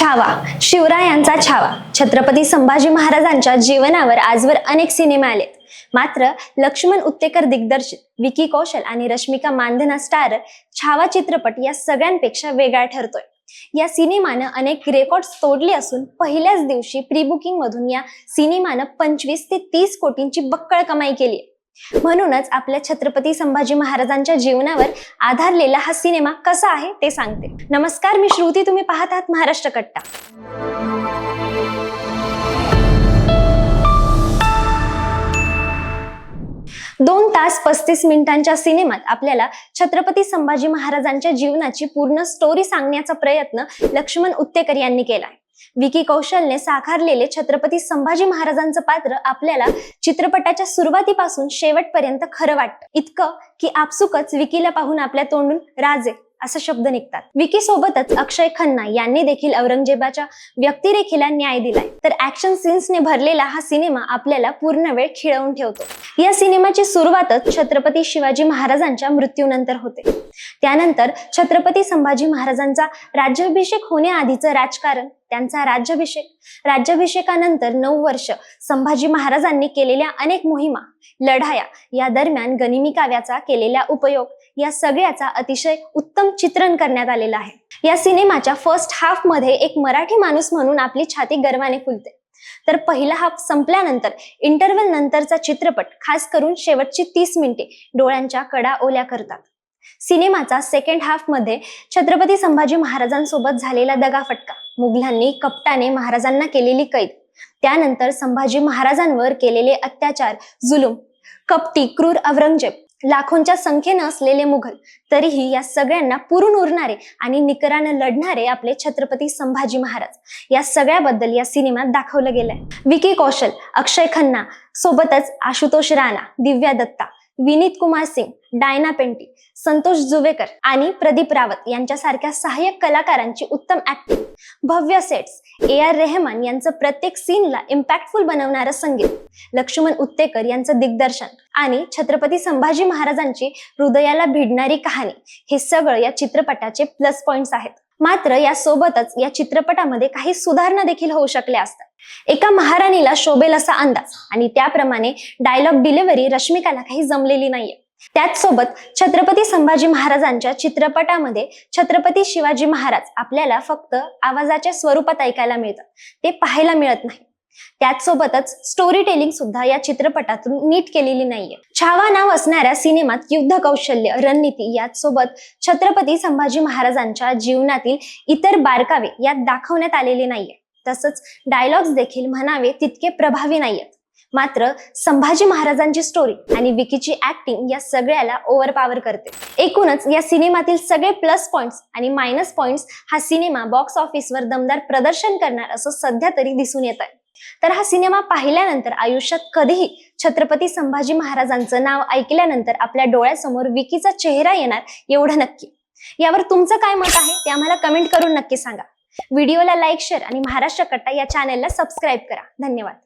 छावा. शिवरायांचा छावा. छत्रपती संभाजी महाराजांच्या जीवनावर आजवर अनेक सिनेमे आलेत. मात्र लक्ष्मण उत्तेकर दिग्दर्शित विकी कौशल आणि रश्मिका मानधना स्टार छावा चित्रपट या सगळ्यांपेक्षा वेगळा ठरतोय. या सिनेमानं अनेक रेकॉर्ड्स तोडले असून पहिल्याच दिवशी प्री बुकिंग मधून या सिनेमानं पंचवीस ते तीस कोटींची बक्कळ कमाई केली म्हणूनच आपल्या छत्रपती संभाजी महाराजांच्या जीवनावर आधारलेला हा सिनेमा कसा आहे ते सांगते. नमस्कार मी श्रुती. तुम्ही पाहत आहात महाराष्ट्र कट्टा. दोन तास पस्तीस मिनिटांच्या सिनेमात आपल्याला छत्रपती संभाजी महाराजांच्या जीवनाची पूर्ण स्टोरी सांगण्याचा प्रयत्न लक्ष्मण उत्तेकर यांनी केलाय. विकी कौशलने साकारलेले छत्रपती संभाजी महाराजांचं पात्र आपल्याला चित्रपटाच्या सुरुवातीपासून शेवटपर्यंत खरं वाटतं. इतकं की आपसुकच विकीला पाहून आपल्या तोंडून राजे असा शब्द निघतात. विकी सोबतच अक्षय खन्ना यांनी देखील औरंगजेबाच्या व्यक्तिरेखेला न्याय दिलाय. तर ऍक्शन सीन्सने भरलेला हा सिनेमा आपल्याला पूर्ण वेळ खिळवून ठेवतो. या सिनेमाची सुरुवातच छत्रपती शिवाजी महाराजांच्या मृत्यूनंतर होते. त्यानंतर छत्रपती संभाजी महाराजांचा राज्याभिषेक होण्याआधीचं राजकारण त्यांचा राज्याभिषेक. राज्याभिषेकानंतर नऊ वर्ष संभाजी महाराजांनी केलेल्या अनेक मोहिमा लढाया या दरम्यान गनिमी काव्याचा केलेला उपयोग या सगळ्याचा अतिशय उत्तम चित्रण करण्यात आलेलं आहे. या सिनेमाच्या फर्स्ट हाफमध्ये एक मराठी माणूस म्हणून आपली छाती गर्वाने फुलते. तर पहिला हाफ संपल्यानंतर इंटरव्हल नंतरचा चित्रपट खास करून शेवटची तीस मिनिटे डोळ्यांच्या कडा ओल्या करतात. सिनेमाचा सेकंड हाफमध्ये छत्रपती संभाजी महाराजांसोबत झालेला दगाफटका मुघलांनी कपटाने महाराजांना केलेली कैद. त्यानंतर संभाजी महाराजांवर केलेले अत्याचार जुलूम कपटी क्रूर औरंगजेब लाखोंच्या संख्येनं असलेले मुघल तरीही या सगळ्यांना पुरून उरणारे आणि निकरानं लढणारे आपले छत्रपती संभाजी महाराज. या सगळ्याबद्दल या सिनेमात दाखवलं गेलंय. विकी कौशल अक्षय खन्ना सोबतच आशुतोष राणा दिव्या दत्ता विनीत कुमार सिंग डायना पेंटी संतोष जुवेकर आणि प्रदीप रावत यांच्यासारख्या सहाय्यक कलाकारांची उत्तम ऍक्टिंग भव्य सेट्स ए आर रेहमान यांचं प्रत्येक सीनला इम्पॅक्टफुल बनवणारं संगीत. लक्ष्मण उत्तेकर यांचं दिग्दर्शन आणि छत्रपती संभाजी महाराजांची हृदयाला भिडणारी कहाणी. हे सगळं या चित्रपटाचे प्लस पॉइंट्स आहेत. मात्र यासोबतच या चित्रपटामध्ये काही सुधारणा देखील होऊ शकल्या असतात. एका महाराणीला शोभेल असा अंदाज आणि त्याप्रमाणे डायलॉग डिलिव्हरी रश्मिकाला काही जमलेली नाहीये. त्याच सोबत छत्रपती संभाजी महाराजांच्या चित्रपटामध्ये छत्रपती शिवाजी महाराज आपल्याला फक्त आवाजाच्या स्वरूपात ऐकायला मिळतात. ते पाहायला मिळत नाही त्याचसोबतच स्टोरी टेलिंग सुद्धा या चित्रपटातून नीट केलेली नाहीये. छावा नाव असणाऱ्या सिनेमात युद्ध कौशल्य रणनीती याचसोबत छत्रपती संभाजी महाराजांच्या जीवनातील इतर बारकावे यात दाखवण्यात आलेले नाहीये. तसंच डायलॉग्स देखील म्हणावे तितके प्रभावी नाहीयेत. मात्र संभाजी महाराजांची स्टोरी आणि विकीची ऍक्टिंग या सगळ्याला ओव्हर पॉवर करते. एकूणच या सिनेमातील सगळे प्लस पॉइंट्स आणि मायनस पॉइंट्स हा सिनेमा बॉक्स ऑफिसवर दमदार प्रदर्शन करणार असं सध्या तरी दिसून येत आहे तर हा सिनेमा पाहिल्यानंतर आयुष्यात कधीही छत्रपती संभाजी महाराजांचं नाव ऐकल्यानंतर आपल्या डोळ्यासमोर विकीचा चेहरा येणार एवढं नक्की. यावर तुमचं काय मत आहे ते आम्हाला कमेंट करून नक्की सांगा. व्हिडिओला लाईक शेअर आणि महाराष्ट्र कट्टा या चॅनेलला सबस्क्राईब करा. धन्यवाद.